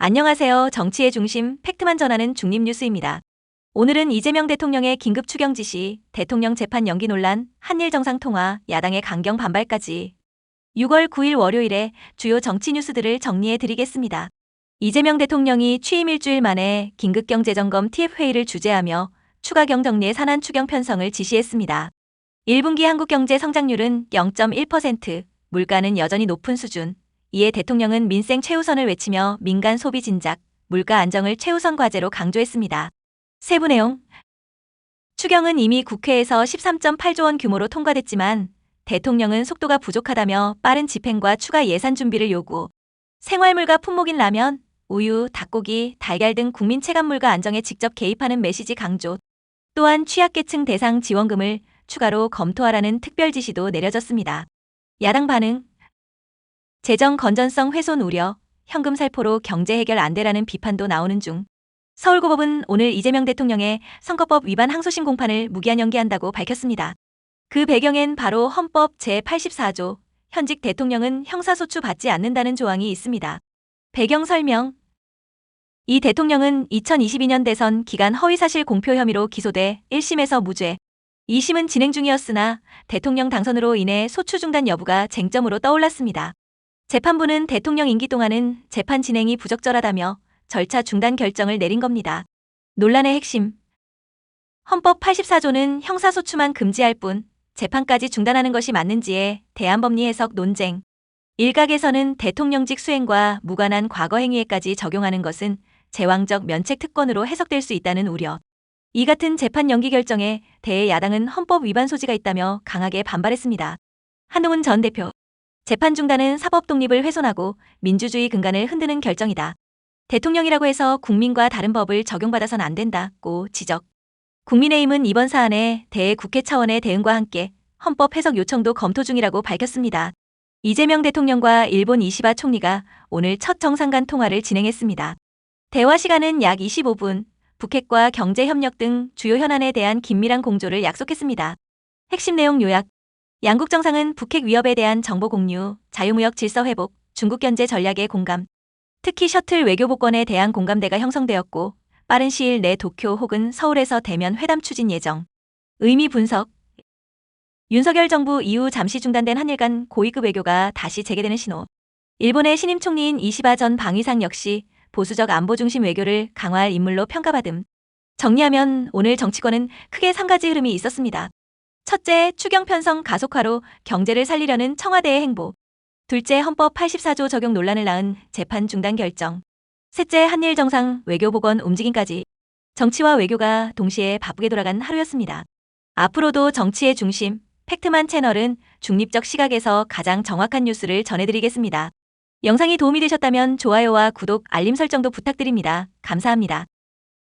안녕하세요. 정치의 중심 팩트만 전하는 중립뉴스입니다. 오늘은 이재명 대통령의 긴급 추경 지시, 대통령 재판 연기 논란, 한일 정상 통화, 야당의 강경 반발까지 6월 9일 월요일에 주요 정치 뉴스들을 정리해 드리겠습니다. 이재명 대통령이 취임 일주일 만에 긴급 경제점검 TF회의를 주재하며 추가 경정리의 산안 추경 편성을 지시했습니다. 1분기 한국 경제 성장률은 0.1%, 물가는 여전히 높은 수준, 이에 대통령은 민생 최우선을 외치며 민간 소비 진작, 물가 안정을 최우선 과제로 강조했습니다. 세부 내용 추경은 이미 국회에서 13.8조 원 규모로 통과됐지만 대통령은 속도가 부족하다며 빠른 집행과 추가 예산 준비를 요구. 생활물과 품목인 라면, 우유, 닭고기, 달걀 등 국민 체감물가 안정에 직접 개입하는 메시지 강조. 또한 취약계층 대상 지원금을 추가로 검토하라는 특별 지시도 내려졌습니다. 야당 반응 재정 건전성 훼손 우려, 현금 살포로 경제 해결 안 되라는 비판도 나오는 중 서울고법은 오늘 이재명 대통령의 선거법 위반 항소심 공판을 무기한 연기한다고 밝혔습니다. 그 배경엔 바로 헌법 제84조 현직 대통령은 형사소추 받지 않는다는 조항이 있습니다. 배경 설명 이 대통령은 2022년 대선 기간 허위사실 공표 혐의로 기소돼 1심에서 무죄, 2심은 진행 중이었으나 대통령 당선으로 인해 소추 중단 여부가 쟁점으로 떠올랐습니다. 재판부는 대통령 임기 동안은 재판 진행이 부적절하다며 절차 중단 결정을 내린 겁니다. 논란의 핵심. 헌법 84조는 형사소추만 금지할 뿐 재판까지 중단하는 것이 맞는지에 대한 법리 해석 논쟁. 일각에서는 대통령직 수행과 무관한 과거 행위에까지 적용하는 것은 제왕적 면책 특권으로 해석될 수 있다는 우려. 이 같은 재판 연기 결정에 대해 야당은 헌법 위반 소지가 있다며 강하게 반발했습니다. 한동훈 전 대표. 재판 중단은 사법 독립을 훼손하고 민주주의 근간을 흔드는 결정이다. 대통령이라고 해서 국민과 다른 법을 적용받아선 안 된다고 지적. 국민의힘은 이번 사안에 대해 국회 차원의 대응과 함께 헌법 해석 요청도 검토 중이라고 밝혔습니다. 이재명 대통령과 일본 이시바 총리가 오늘 첫 정상 간 통화를 진행했습니다. 대화 시간은 약 25분, 북핵과 경제협력 등 주요 현안에 대한 긴밀한 공조를 약속했습니다. 핵심 내용 요약 양국 정상은 북핵 위협에 대한 정보 공유, 자유무역 질서 회복, 중국 견제 전략에 공감, 특히 셔틀 외교 복권에 대한 공감대가 형성되었고 빠른 시일 내 도쿄 혹은 서울에서 대면 회담 추진 예정. 의미 분석 윤석열 정부 이후 잠시 중단된 한일 간 고위급 외교가 다시 재개되는 신호. 일본의 신임 총리인 이시바 전 방위상 역시 보수적 안보 중심 외교를 강화할 인물로 평가받음. 정리하면 오늘 정치권은 크게 3가지 흐름이 있었습니다. 첫째, 추경 편성 가속화로 경제를 살리려는 청와대의 행보. 둘째, 헌법 84조 적용 논란을 낳은 재판 중단 결정. 셋째, 한일 정상 외교보건 움직임까지. 정치와 외교가 동시에 바쁘게 돌아간 하루였습니다. 앞으로도 정치의 중심, 팩트만 채널은 중립적 시각에서 가장 정확한 뉴스를 전해드리겠습니다. 영상이 도움이 되셨다면 좋아요와 구독, 알림 설정도 부탁드립니다. 감사합니다.